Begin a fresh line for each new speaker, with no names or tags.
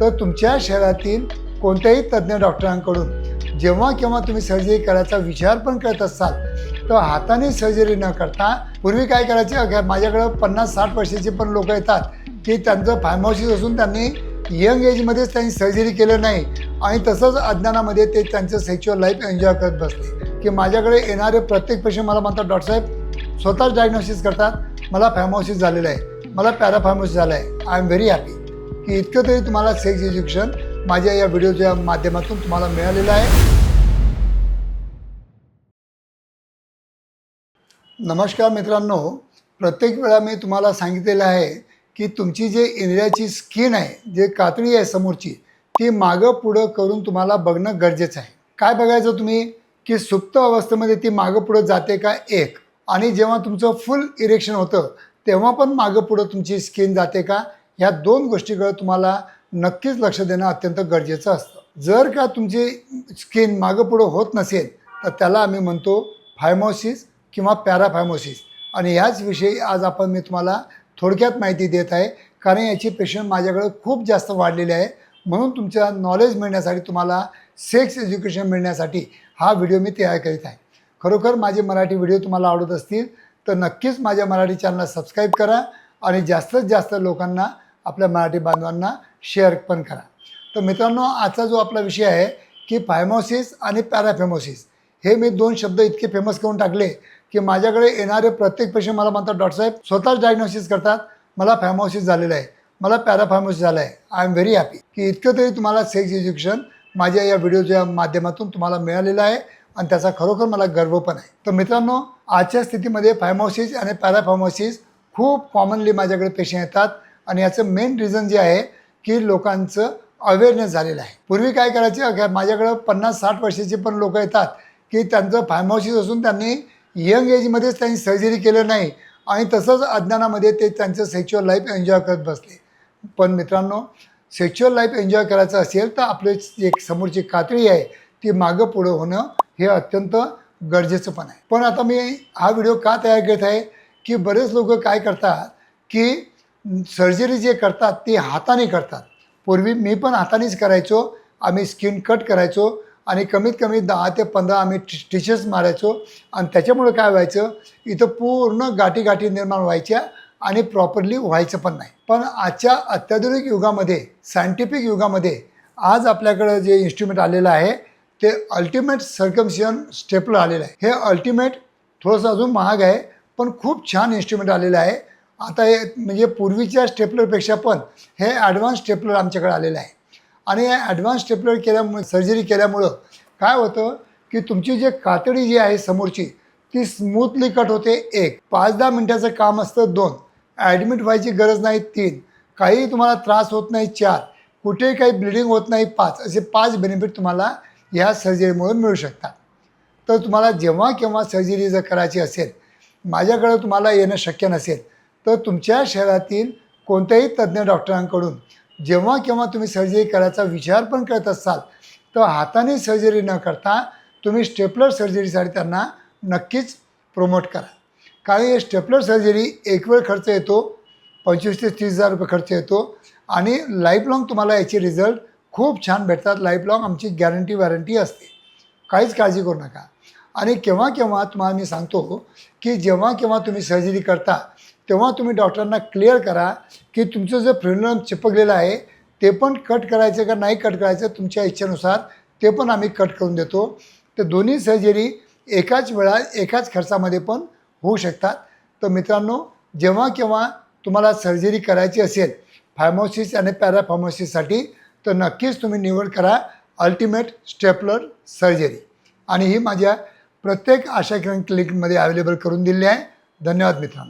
तर तुमच्या शहरातील कोणत्याही तज्ज्ञ डॉक्टरांकडून जेव्हा केव्हा तुम्ही सर्जरी करायचा विचार पण करत असाल तर हाताने सर्जरी न करता पूर्वी काय करायचे? माझ्याकडं पन्नास साठ वर्षाचे पण लोक येतात की त्यांचं फार्मासिस असून त्यांनी यंग एजमध्येच त्यांनी सर्जरी केलं नाही. आणि तसंच अज्ञानामध्ये ते त्यांचं सेक्च्युअल लाईफ एन्जॉय करत बसले. की माझ्याकडे येणारे प्रत्येक पेशंट मला म्हणतात डॉक्टर साहेब स्वतःच डायग्नोसिस करतात. मला फॅमोसिस झालेलं आहे. मला पॅराफॅमोसिस झालं आहे. आय एम व्हेरी हॅपी इतकं तरी तुम्हाला सेक्स एज्युकेशन माझ्या या व्हिडिओच्या माध्यमातून तुम्हाला मिळालेलं आहे. नमस्कार मित्रांनो प्रत्येक वेळा मी तुम्हाला सांगितलेलं आहे की तुमची जे इंद्रियाची स्किन आहे जे कातडी आहे समोरची ती मागं पुढं करून तुम्हाला बघणं गरजेचं आहे. काय बघायचं तुम्ही? की सुप्त अवस्थेमध्ये ती मागं पुढं जाते का? एक. आणि जेव्हा तुमचं फुल इरेक्शन होतं तेव्हा पण मागं पुढं तुमची स्किन जाते का? ह्या दोन गोष्टीकडे तुम्हाला नक्कीच लक्ष देणं अत्यंत गरजेचं असतं. जर का तुमची स्किन मागं पुढं होत नसेल तर त्याला आम्ही म्हणतो फायमोसिस किंवा पॅराफायमोसिस. आणि ह्याच विषयी आज आपण मी तुम्हाला थोडक्यात माहिती देत आहे कारण याची पेशंट माझ्याकडे खूप जास्त वाढलेली आहे. म्हणून तुमच्या नॉलेज मिळण्यासाठी तुम्हाला सेक्स एज्युकेशन मिळण्यासाठी हा व्हिडिओ मी तयार करीत आहे. खरोखर माझे मराठी व्हिडिओ तुम्हाला आवडत असतील तर नक्कीच माझ्या मराठी चॅनलला सबस्क्राईब करा आणि जास्तीत जास्त लोकांना आपल्या मराठी बांधवांना शेअर पण करा. तर मित्रांनो आजचा जो आपला विषय आहे की फायमोसिस आणि पॅराफेमोसिस हे मी दोन शब्द इतके फेमस करून टाकले की माझ्याकडे येणारे प्रत्येक पेशंट मला म्हणतात डॉक्टरसाहेब स्वतःच डायग्नोसिस करतात. मला फॅमोसिस झालेलं आहे. मला पॅराफॅमोसिस झालं आहे. आय एम व्हेरी हॅपी की इतकं तरी तुम्हाला सेक्स एज्युकेशन माझ्या या व्हिडिओच्या माध्यमातून तुम्हाला मिळालेलं आहे आणि त्याचा खरोखर मला गर्व पण आहे. तर मित्रांनो आजच्या स्थितीमध्ये फायमोसिस आणि पॅराफॅमोसिस खूप कॉमनली माझ्याकडे पेशंट येतात. आणि याचं मेन रिझन जे आहे की लोकांचं अवेअरनेस झालेलं आहे. पूर्वी काय करायचं? माझ्याकडं पन्नास साठ वर्षाचे पण लोक येतात की त्यांचं फार्मासिस असून त्यांनी यंग एजमध्येच त्यांनी सर्जरी केलं नाही. आणि तसंच अज्ञानामध्ये ते त्यांचं सेक्च्युअल लाईफ एन्जॉय करत बसले. पण मित्रांनो सेक्च्युअल लाईफ एन्जॉय करायचं असेल तर आपले एक समोरची कातडी आहे ती मागं पुढं होणं हे अत्यंत गरजेचं पण आहे. पण आता मी हा व्हिडिओ का तयार करत आहे? की बरेच लोक काय करतात की सर्जरी जे करतात ते हाताने करतात. पूर्वी मी पण हातानेच करायचो. आम्ही स्किन कट करायचो आणि कमीत कमी दहा ते पंधरा आम्ही स्टिचेस मारायचो. आणि त्याच्यामुळे काय व्हायचं इथं पूर्ण गाठी गाठी निर्माण व्हायच्या आणि प्रॉपरली व्हायचं पण नाही. पण आजच्या अत्याधुनिक युगामध्ये सायंटिफिक युगामध्ये आज आपल्याकडं जे इन्स्ट्रुमेंट आलेलं आहे ते अल्टिमेट सर्कमशियन स्टेपलर आलेलं आहे. हे अल्टिमेट थोडंसं अजून महाग आहे पण खूप छान इन्स्ट्रुमेंट आलेलं आहे. आता हे म्हणजे पूर्वीच्या स्टेपलरपेक्षा पण हे ॲडव्हान्स स्टेपलर आमच्याकडे आलेलं आहे. आणि या ॲडव्हान्स स्टेपलर केल्यामुळे सर्जरी केल्यामुळं काय होतं की तुमची जे कातडी जी आहे समोरची ती स्मूथली कट होते एक. पाच दहा मिनटाचं काम असतं दोन. ॲडमिट व्हायची गरज नाही तीन. काही तुम्हाला त्रास होत नाही चार. कुठेही काही ब्लिडिंग होत नाही पाच. असे पाच बेनिफिट तुम्हाला या सर्जरीमुळे मिळू शकतात. तर तुम्हाला जेव्हा केव्हा सर्जरी जर करायची असेल माझ्याकडं तुम्हाला येणं शक्य नसेल तर तुमच्या शहरातील कोणत्याही तज्ज्ञ डॉक्टरांकडून जेव्हा केव्हा तुम्ही सर्जरी करायचा विचार पण करत असाल तर हाताने सर्जरी न करता तुम्ही स्टेपलर सर्जरीसाठी त्यांना नक्कीच प्रोमोट करा. कारण हे स्टेपलर सर्जरी एक वेळ खर्च येतो पंचवीस ते तीस हजार रुपये खर्च येतो आणि लाईफ लाँग तुम्हाला याचे रिझल्ट खूप छान भेटतात. लाईफ लाँग आमची गॅरंटी वॅरंटी असते. काहीच काळजी करू नका. आणि केव्हा केव्हा तुम्हाला मी सांगतो की जेव्हा केव्हा तुम्ही सर्जरी करता तेव्हा तुम्ही डॉक्टरांना क्लिअर करा की तुमचं जे फ्रेंडम चिपकलेलं आहे ते पण कट करायचं का नाही कट करायचं तुमच्या इच्छेनुसार ते पण आम्ही कट करून देतो. तर दोन्ही सर्जरी एकाच वेळा एकाच खर्चामध्ये पण होऊ शकतात. तर मित्रांनो जेव्हा केव्हा तुम्हाला सर्जरी करायची असेल फार्मोसिस आणि पॅराफार्मोसिससाठी तर नक्कीच तुम्ही निवड करा अल्टिमेट स्टेपलर सर्जरी आणि ही माझ्या प्रत्येक आशा किरण क्लिनिकमध्ये अवेलेबल करून दिली आहे. धन्यवाद मित्रांनो.